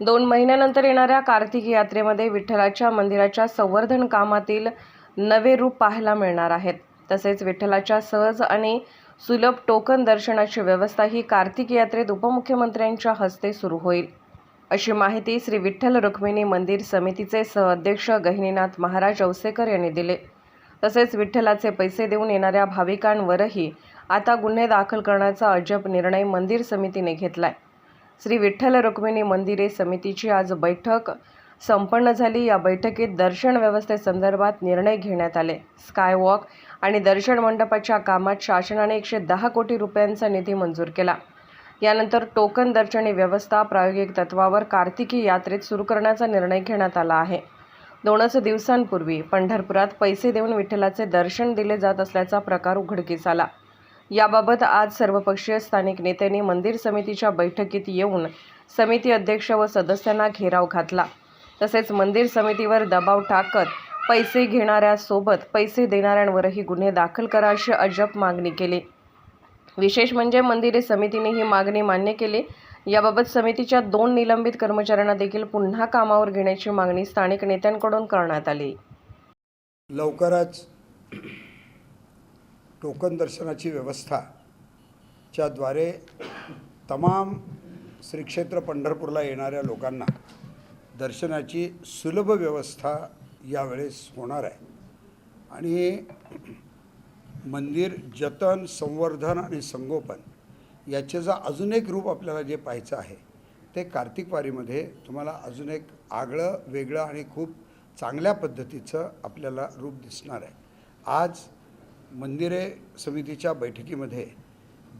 दोन महिन्यानंतर येणाऱ्या कार्तिक यात्रेमध्ये विठ्ठलाच्या मंदिराच्या संवर्धन कामातील नवे रूप पाहायला मिळणार आहेत. तसेच विठ्ठलाच्या सहज आणि सुलभ टोकन दर्शनाची व्यवस्था ही कार्तिक यात्रेत उपमुख्यमंत्र्यांच्या हस्ते सुरू होईल. अशी माहिती श्री विठ्ठल रुक्मिणी मंदिर समितीचे सहअध्यक्ष गहिनीनाथ महाराज औसेकर यांनी दिले. तसेच विठ्ठलाचे पैसे देऊन येणाऱ्या भाविकांवरही आता गुन्हे दाखल करण्याचा अजब निर्णय मंदिर समितीने घेतलाय. श्री विठ्ठल रुक्मिणी मंदिरे समितीची आज बैठक संपन्न झाली. या बैठकीत दर्शन व्यवस्थेसंदर्भात निर्णय घेण्यात आले. स्कायवॉक आणि दर्शन मंडपाच्या कामात शासनाने एकशे दहा कोटी रुपयांचा निधी मंजूर केला. यानंतर टोकन दर्शनी व्यवस्था प्रायोगिक तत्वावर कार्तिकी यात्रेत सुरू करण्याचा निर्णय घेण्यात आला आहे. दोनच दिवसांपूर्वी पंढरपुरात पैसे देऊन विठ्ठलाचे दर्शन दिले जात असल्याचा प्रकार उघडकीस आला. याबाबत आज सर्वपक्षीय स्थानिक नेत्यांनी मंदिर समितीच्या बैठकीत येऊन समिती अध्यक्ष व सदस्यांना घेराव घातला. तसेच मंदिर समितीवर दबाव टाकत पैसे घेणाऱ्यासोबत पैसे देणाऱ्यांवरही गुन्हे दाखल करा अशी अजब मागणी केली. विशेष म्हणजे मंदिरे समितीने ही मागणी मान्य केली. याबाबत समितीच्या दोन निलंबित कर्मचाऱ्यांना देखील पुन्हा कामावर घेण्याची मागणी स्थानिक नेत्यांकडून करण्यात आली. लवकरच टोकन दर्शनाची व्यवस्था च्याद्वारे तमाम श्रीक्षेत्र पंढरपूरला येणाऱ्या लोकांना दर्शनाची सुलभ व्यवस्था यावेळेस होणार आहे. आणि मंदिर जतन संवर्धन आणि संगोपन याचे जर अजून एक रूप आपल्याला जे पाहायचं आहे ते कार्तिक वारीमध्ये तुम्हाला अजून एक आगळं वेगळं आणि खूप चांगल्या पद्धतीचं आपल्याला रूप दिसणार आहे. आज मंदिरे समितीच्या बैठकीमध्ये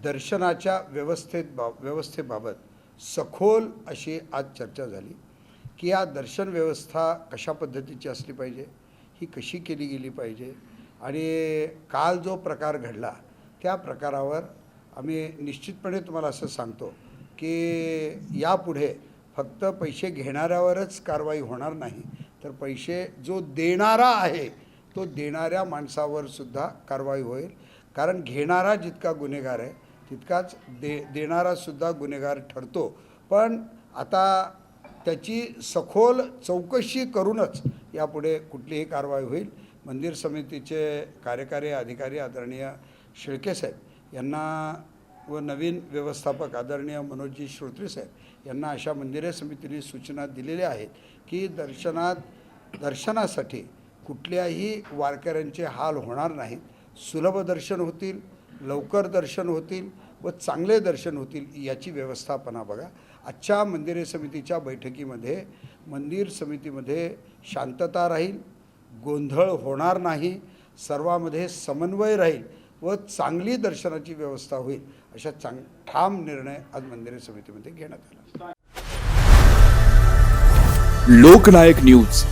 दर्शनाच्या व्यवस्थेत बा व्यवस्थेबाबत सखोल अशी आज चर्चा झाली की या दर्शन व्यवस्था कशा पद्धतीची असली पाहिजे ही कशी केली गेली पाहिजे आणि काल जो प्रकार घडला त्या प्रकारावर आम्ही निश्चितपणे तुम्हाला असं सांगतो की यापुढे फक्त पैसे घेणाऱ्यावरच कारवाई होणार नाही तर पैसे जो देणारा आहे तो देणाऱ्या माणसावर सुद्धा कारवाई होईल. कारण घेणारा जितका गुन्हेगार आहे तितकाच दे देणारासुद्धा गुन्हेगार ठरतो. पण आता त्याची सखोल चौकशी करूनच यापुढे कुठलीही कारवाई होईल. मंदिर समितीचे कार्यकारी अधिकारी आदरणीय शेळके साहेब यांना व नवीन व्यवस्थापक आदरणीय मनोजजी श्रोत्री साहेब यांना अशा मंदिरे समितीने सूचना दिलेल्या आहेत की दर्शनात दर्शनासाठी कुठल्याही वारकऱ्यांचे हाल होणार नाहीत सुलभ दर्शन होतील लवकर दर्शन होतील व चांगले दर्शन होतील याची व्यवस्थापना बघा. आजच्या मंदिरे समितीच्या बैठकीमध्ये मंदिर समितीमध्ये शांतता राहील गोंधळ होणार नाही सर्वामध्ये समन्वय राहील व चांगली दर्शनाची व्यवस्था होईल अशा चांग ठाम निर्णय आज मंदिरे समितीमध्ये घेण्यात आला. लोकनायक न्यूज.